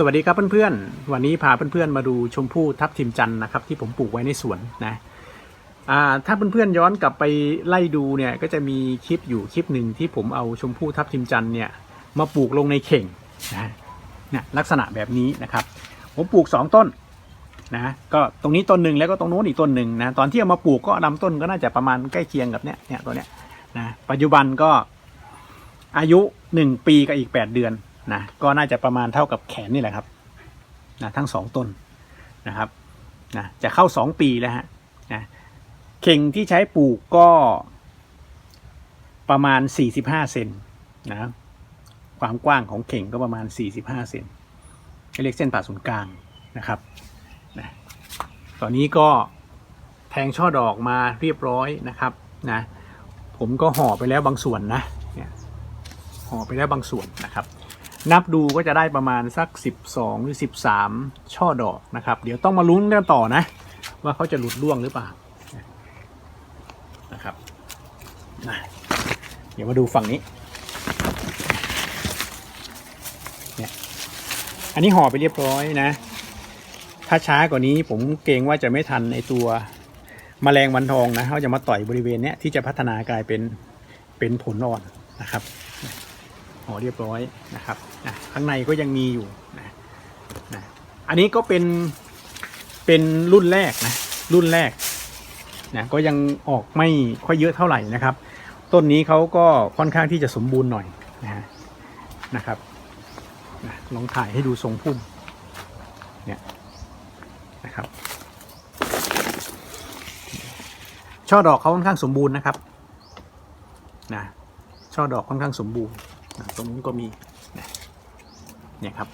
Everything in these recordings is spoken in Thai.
สวัสดีครับเพื่อนๆ วันนี้พาเพื่อนๆมาดูชมพู่ทับทิมจันนะครับที่ผมปลูกไว้ในสวนนะถ้าเพื่อนๆย้อนกลับไปไล่ดูเนี่ยก็จะมีคลิปอยู่คลิปหนึ่งที่ผมเอาชมพู่ทับทิมจันเนี่ยมาปลูกลงในเข่งนะเนี่ยลักษณะแบบนี้นะครับ ผมปลูก 2 ต้นนะก็ตรงนี้ต้นหนึ่งแล้วก็ตรงโน้นอีกต้นหนึ่งนะตอนที่เอามาปลูกก็ลำต้นก็น่าจะประมาณใกล้เคียงกับเนี้ยเนี่ยตัวเนี้ยนะปัจจุบันก็อายุ 1 ปีกับอีก 8 เดือน นะก็น่าจะประมาณเท่ากับแขนนี่แหละครับนะทั้งสองต้นนะครับนะจะเข้า2ปีแล้วฮะนะเข่งที่ใช้ปลูกก็ประมาณ 45 เซนนะความกว้างของเข่งก็ประมาณ 45 เซนเรียกเส้นผ่าศูนย์กลางนะครับนะตอนนี้ก็แทงช่อดอกมาเรียบร้อยนะครับนะผมก็ห่อไปแล้วบางส่วนนะห่อไปแล้วบางส่วนนะครับ นับดูก็จะได้ประมาณสัก 12 หรือ 13 ช่อดอกนะครับ เดี๋ยวต้องมาลุ้นกันต่อนะ ว่าเขาจะหลุดร่วงหรือเปล่านะครับเดี๋ยวมาดูฝั่งนี้เนี่ยอันนี้ห่อไปเรียบร้อยนะ ถ้าช้ากว่านี้ผมเกรงว่าจะไม่ทันในตัวแมลงวันทองนะเขาจะมาต่อยบริเวณเนี้ยที่จะพัฒนากลายเป็นเป็นผลอ่อนนะครับห่อเรียบร้อยนะครับ นะข้างในก็ยังมีอยู่นะนะอันนี้ก็เป็นเป็นรุ่นแรกนะรุ่นแรกนะก็ยังออกไม่ค่อยเยอะเท่าไหร่นะครับ ต้นนี้เขาก็ค่อนข้างที่จะสมบูรณ์หน่อยนะฮะนะครับนะลองถ่ายให้ดูทรงพุ่มเนี่ยนะครับช่อดอกเขาค่อนข้างสมบูรณ์นะครับนะช่อดอกค่อนข้างสมบูรณ์ตรงนู้นก็มี เนี่ยครับ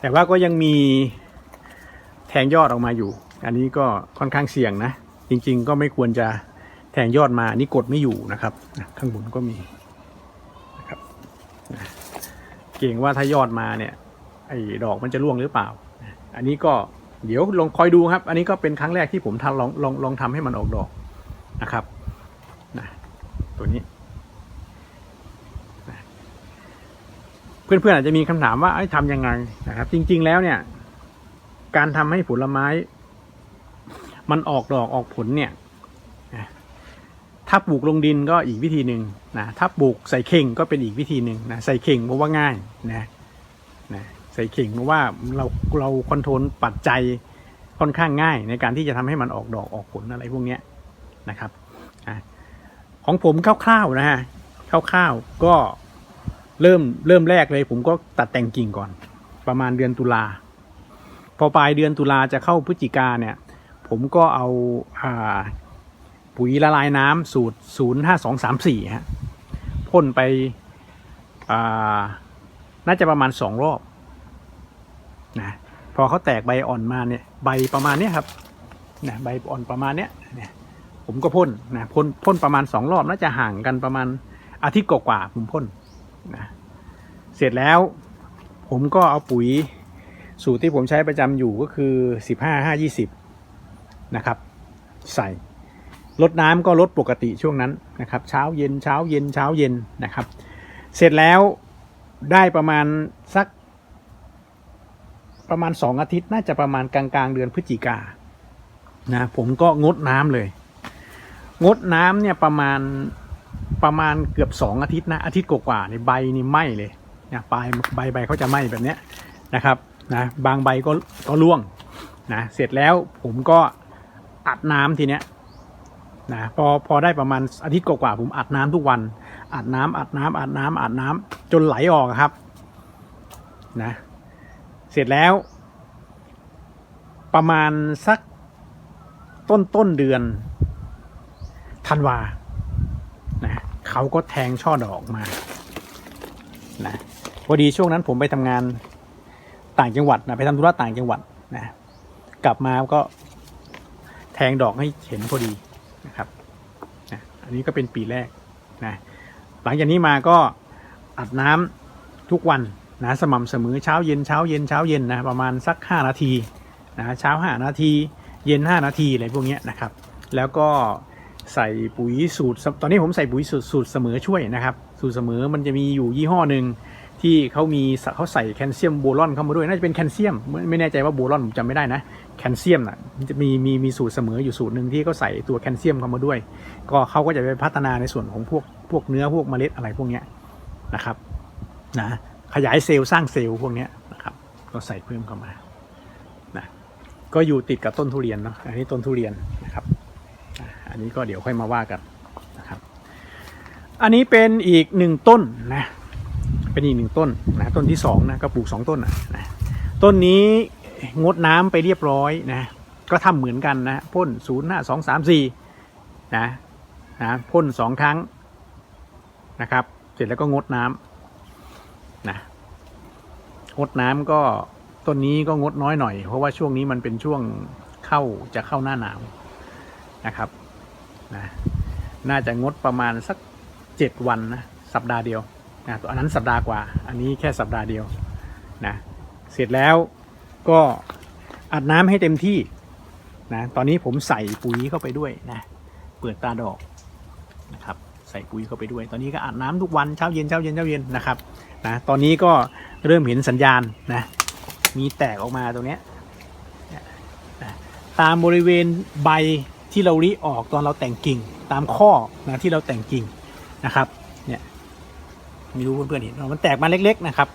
แต่ว่าก็ยังมีแทงยอดออกมาอยู่ อันนี้ก็ค่อนข้างเสี่ยงนะ จริง ๆ ก็ไม่ควรจะแทงยอดมานนี้กดไม่อยู่นะครับ ข้างบนก็มีนะครับเก่งว่าถ้ายอดมาเนี่ยไอ้ดอกมันจะร่วงหรือเปล่า อันนี้ก็เดี๋ยวลองคอยดูครับ อันนี้ก็เป็นครั้งแรกที่ผมทำลองลองลองทำให้มันออกดอกนะครับนะตัวนี้ เพื่อนๆอาจจะมีคำถามว่าทำยังไงนะครับ จริง ๆ แล้วเนี่ย การทำให้ผลไม้ มันออกดอกออกผลเนี่ยถ้าปลูกลงดินก็อีกวิธีหนึ่งนะถ้าปลูกใส่เข่งก็เป็นอีกวิธีหนึ่งนะใส่เข่งเพราะว่าง่ายนะนะใส่เข่งเพราะว่าเราเราคอนโทรลปัจจัยค่อนข้างง่าย ในการที่จะทำให้มันออกดอกออกผลอะไรพวกเนี้ยนะครับอะของผมคร่าวๆนะฮะคร่าวๆก็ เริ่มเริ่มแรกเลย ผมก็ตัดแต่งกิ่งก่อน ประมาณเดือนตุลาพอปลายเดือนตุลาจะเข้าพฤศจิกาเนี่ย ผมก็เอาอ่าปุ๋ยละลายน้ำสูตร 0 5 2 3 4ฮะพ่นไปอ่าน่าจะประมาณสองรอบนะพอเขาแตกใบอ่อนมาเนี่ยใบประมาณเนี้ยครับนะใบอ่อนประมาณเนี้ยเนี่ยผมก็พ่นนะพ่นพ่นประมาณสองรอบน่าจะห่างกันประมาณอาทิตย์กว่าๆผมพ่น นะเสร็จแล้วผมก็เอาปุ๋ยสูตรที่ผมใช้ประจำอยู่ก็คือ 15 5 20 นะครับ ใส่ลดน้ำก็ลดปกติช่วงนั้นนะครับ เช้าเย็นเช้าเย็นเช้าเย็นนะครับ เสร็จแล้วได้ประมาณสักประมาณ 2 อาทิตย์น่าจะประมาณกลางๆเดือนพฤศจิกานะผมก็งดน้ำเลย งดน้ำเนี่ยประมาณ ประมาณเกือบสองอาทิตย์นะอาทิตย์กว่าๆในใบนี่ไหม้เลยเนี่ยปลายใบใบเขาจะไหม้แบบเนี้ยนะครับนะบางใบก็ก็ร่วงนะเสร็จแล้วผมก็อัดน้ำทีเนี้ยนะพอพอได้ประมาณอาทิตย์กว่าๆผมอัดน้ำทุกวันอัดน้ำอัดน้ำอัดน้ำอัดน้ำจนไหลออกครับนะเสร็จแล้ว ประมาณสักต้นต้นเดือนธันวา เขาก็แทงช่อดอกมานะพอดีช่วงนั้นผมไปทำงานต่างจังหวัดนะไปทำธุระต่างจังหวัดนะกลับมาก็แทงดอกให้เห็นพอดีนะครับนะอันนี้ก็เป็นปีแรกนะหลังจากนี้มาก็อัดน้ำทุกวันนะสม่ำเสมอเช้าเย็นเช้าเย็นเช้าเย็นนะประมาณสัก 5 นาทีนะเช้า 5 นาที เย็น 5 นาทีอะไรพวกนี้นะครับ แล้วก็ ใส่ปุ๋ยสูตร ตอนนี้ผมใส่ปุ๋ยสูตรสูตรเสมอช่วยนะครับ สูตรเสมอมันจะมีอยู่ยี่ห้อหนึ่งที่เขามีเขาใส่แคลเซียมโบรอนเข้ามาด้วยน่าจะเป็นแคลเซียม ไม่แน่ใจว่าโบรอนผมจำไม่ได้นะแคลเซียมน่ะจะมีมีมีสูตรเสมออยู่สูตรหนึ่งที่เขาใส่ตัวแคลเซียมเข้ามาด้วย ก็เขาก็จะไปพัฒนาในส่วนของพวกพวกเนื้อพวกเมล็ดอะไรพวกเนี้ยนะครับนะขยายเซลล์สร้างเซลล์พวกเนี้ยนะครับก็ใส่เพิ่มเข้ามานะก็อยู่ติดกับต้นทุเรียนเนาะอันนี้ต้นทุเรียนนะครับ อันนี้ก็เดี๋ยวค่อยมาว่ากันนะครับ อันนี้เป็นอีกหนึ่งต้นนะ เป็นอีกหนึ่งต้นนะต้นที่สองนะก็ปลูกสองต้นนะนะต้นนี้งดน้ำไปเรียบร้อยนะ ก็ทำเหมือนกันนะพ่นศูนย์ห้าสองสามสี่นะนะพ่นสองครั้งนะครับ เสร็จแล้วก็งดน้ำนะงดน้ำก็ต้นนี้ก็งดน้อยหน่อย เพราะว่าช่วงนี้มันเป็นช่วงเข้าจะเข้าหน้าหนาวนะครับ นะน่าจะงดประมาณสักเจ็ดวันนะสัปดาห์เดียวนะตัวอันนั้นสัปดาห์กว่า อันนี้แค่สัปดาห์เดียวนะเสร็จแล้วก็อัดน้ำให้เต็มที่นะตอนนี้ผมใส่ปุ๋ยเข้าไปด้วยนะเปิดตาดอกนะครับใส่ปุ๋ยเข้าไปด้วย ตอนนี้ก็อัดน้ำทุกวันเช้าเย็นเช้าเย็นเช้าเย็นนะครับนะตอนนี้ก็เริ่มเห็นสัญญาณนะมีแตกออกมาตรงเนี้ยนะตามบริเวณใบ ที่เราริออกตอนเราแต่งกิ่งตามข้อนะที่เราแต่งกิ่งนะครับเนี่ยไม่รู้เพื่อนๆเห็นไหมมันแตกมาเล็ก ๆ นะครับ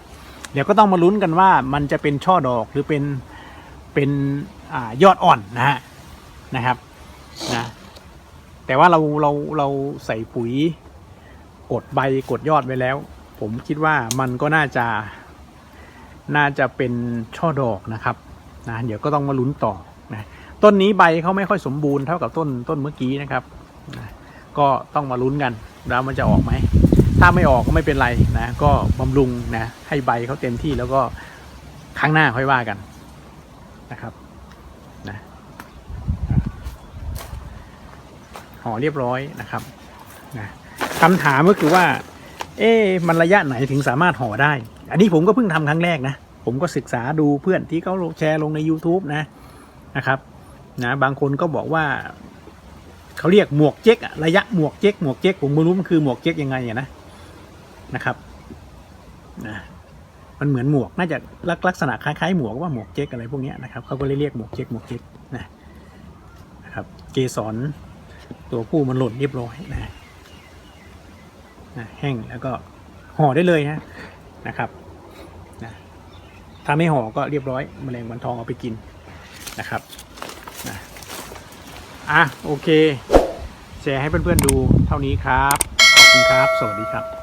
เดี๋ยวก็ต้องมาลุ้นกันว่ามันจะเป็นช่อดอกหรือเป็นเป็นอยอดอ่อนนะฮะนะครับนะแต่ว่าเราเราเราใส่ปุ๋ยกดใบกดยอดไว้แล้ว ผมคิดว่ามันก็น่าจะ น่าจะเป็นช่อดอกนะครับนะเดี๋ยวก็ต้องมาลุ้นต่อนะ ต้นนี้ใบเขาไม่ค่อยสมบูรณ์เท่ากับต้นต้นเมื่อกี้นะครับ ก็ต้องมาลุ้นกันแล้วมันจะออกไหม ถ้าไม่ออกก็ไม่เป็นไรนะ ก็บำรุงนะให้ใบเขาเต็มที่แล้วก็ครั้งหน้าค่อยว่ากันนะครับนะห่อเรียบร้อยนะครับนะคำถามก็คือว่า เอ๊มันระยะไหนถึงสามารถห่อได้ อันนี้ผมก็เพิ่งทำครั้งแรกนะ ผมก็ศึกษาดูเพื่อนที่เขาแชร์ลงใน YouTube นะนะครับ นะบางคนก็บอกว่าเขาเรียกหมวกเจ๊กระยะหมวกเจ๊กหมวกเจ๊กผมไม่รู้มันคือหมวกเจ๊กยังไงนะนะครับนะมันเหมือนหมวกน่าจะลักลักษณะคล้ายๆหมวกว่าหมวกเจ๊กอะไรพวกนี้นะครับเขาก็เลยเรียกหมวกเจ๊กหมวกเจ๊กนะนะครับเกสรตัวผู้มันหล่นเรียบร้อยนะนะแห้งแล้วก็ห่อได้เลยนะนะครับนะถ้าไม่ห่อก็เรียบร้อยมแมลงวันทองเอาไปกินนะครับ อะโอเค แชร์ให้เพื่อนๆดูเท่านี้ครับ ขอบคุณครับ สวัสดีครับ